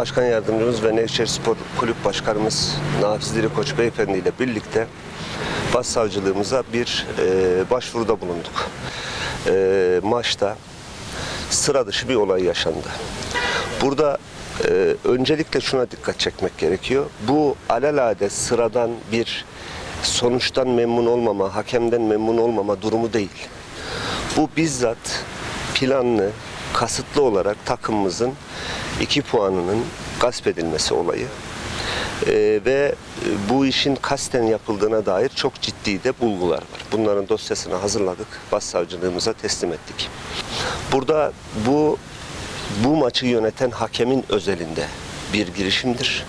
Başkan Yardımcımız ve Nevşehir Spor Kulüp Başkanımız Nafiz Diri Koç Beyefendi ile birlikte Başsavcılığımıza bir e, başvuruda bulunduk. E, maçta sıra dışı bir olay yaşandı. Burada e, öncelikle şuna dikkat çekmek gerekiyor. Bu alelade sıradan bir sonuçtan memnun olmama, hakemden memnun olmama durumu değil. Bu bizzat planlı, kasıtlı olarak takımımızın iki puanının gasp edilmesi olayı. Ee, ve bu işin kasten yapıldığına dair çok ciddi de bulgular var. Bunların dosyasını hazırladık, başsavcılığımıza teslim ettik. Burada bu bu maçı yöneten hakemin özelinde bir girişimdir.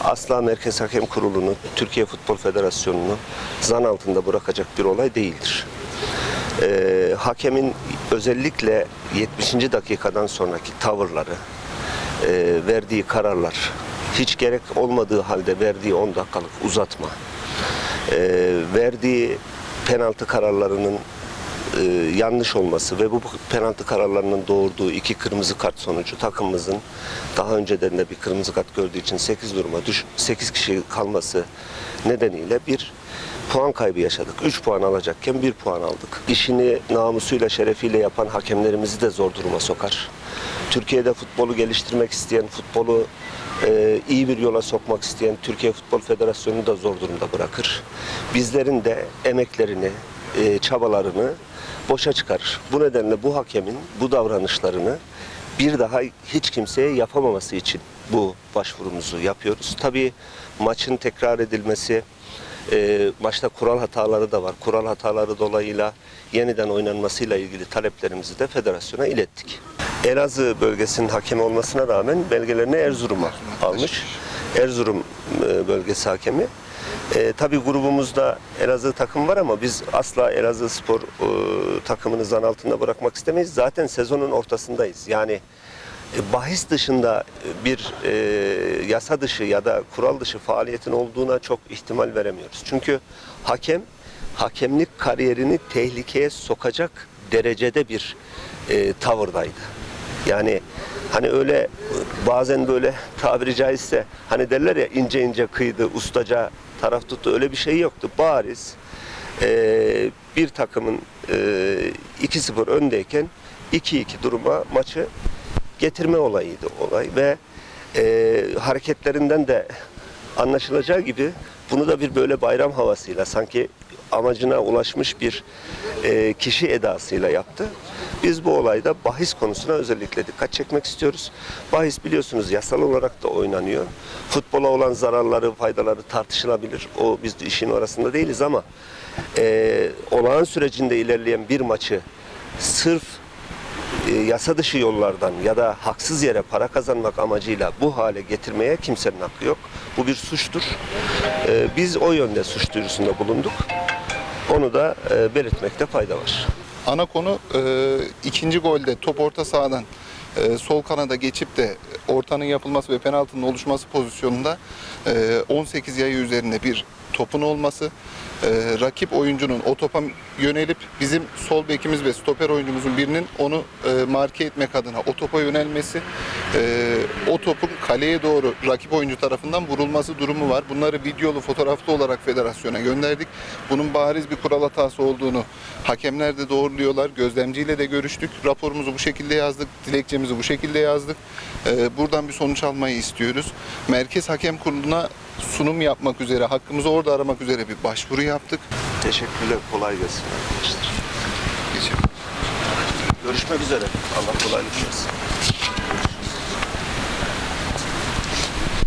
Asla Merkez Hakem Kurulu'nu, Türkiye Futbol Federasyonu'nu zan altında bırakacak bir olay değildir. Ee, hakemin özellikle 70. dakikadan sonraki tavırları, e, verdiği kararlar, hiç gerek olmadığı halde verdiği 10 dakikalık uzatma, e, verdiği penaltı kararlarının e, yanlış olması ve bu penaltı kararlarının doğurduğu iki kırmızı kart sonucu takımımızın daha önceden de bir kırmızı kart gördüğü için 8 duruma düş 8 kişi kalması nedeniyle bir puan kaybı yaşadık. 3 puan alacakken 1 puan aldık. İşini namusuyla, şerefiyle yapan hakemlerimizi de zor duruma sokar. Türkiye'de futbolu geliştirmek isteyen, futbolu e, iyi bir yola sokmak isteyen Türkiye Futbol Federasyonu'nu da zor durumda bırakır. Bizlerin de emeklerini, e, çabalarını boşa çıkarır. Bu nedenle bu hakemin bu davranışlarını bir daha hiç kimseye yapamaması için bu başvurumuzu yapıyoruz. Tabii maçın tekrar edilmesi, e, maçta kural hataları da var. Kural hataları dolayıyla yeniden oynanmasıyla ilgili taleplerimizi de federasyona ilettik. Elazığ bölgesinin hakemi olmasına rağmen belgelerini Erzurum'a almış. Erzurum e, bölgesi hakemi. E, tabii grubumuzda Elazığ takım var ama biz asla Elazığ spor e, takımını zan altında bırakmak istemeyiz. Zaten sezonun ortasındayız. Yani bahis dışında bir e, yasa dışı ya da kural dışı faaliyetin olduğuna çok ihtimal veremiyoruz. Çünkü hakem hakemlik kariyerini tehlikeye sokacak derecede bir e, tavırdaydı. Yani hani öyle bazen böyle tabiri caizse hani derler ya ince ince kıydı, ustaca taraf tuttu öyle bir şey yoktu. Bariz e, bir takımın e, 2-0 öndeyken 2-2 duruma maçı getirme olayıydı olay ve e, hareketlerinden de anlaşılacağı gibi bunu da bir böyle bayram havasıyla sanki amacına ulaşmış bir e, kişi edasıyla yaptı. Biz bu olayda bahis konusuna özellikle dikkat çekmek istiyoruz. Bahis biliyorsunuz yasal olarak da oynanıyor. Futbola olan zararları, faydaları tartışılabilir. O biz de işin orasında değiliz ama e, olağan sürecinde ilerleyen bir maçı sırf e, yasa dışı yollardan ya da haksız yere para kazanmak amacıyla bu hale getirmeye kimsenin hakkı yok. Bu bir suçtur. E, biz o yönde suç duyurusunda bulunduk. Onu da e, belirtmekte fayda var. Ana konu e, ikinci golde top orta sahadan e, sol kanada geçip de ortanın yapılması ve penaltının oluşması pozisyonunda e, 18 yayı üzerinde bir topun olması, e, rakip oyuncunun o topa yönelip bizim sol bekimiz ve stoper oyuncumuzun birinin onu e, marke etmek adına o topa yönelmesi, e, o topun kaleye doğru rakip oyuncu tarafından vurulması durumu var. Bunları videolu, fotoğraflı olarak federasyona gönderdik. Bunun bariz bir kural hatası olduğunu hakemler de doğruluyorlar. Gözlemciyle de görüştük. Raporumuzu bu şekilde yazdık. Dilekçemizi bu şekilde yazdık. E, buradan bir sonuç almayı istiyoruz. Merkez Hakem Kurulu'na sunum yapmak üzere, hakkımızı orada aramak üzere bir başvuru yaptık. Teşekkürler. Kolay gelsin arkadaşlar. Geçelim. Görüşmek üzere. Allah kolaylık versin.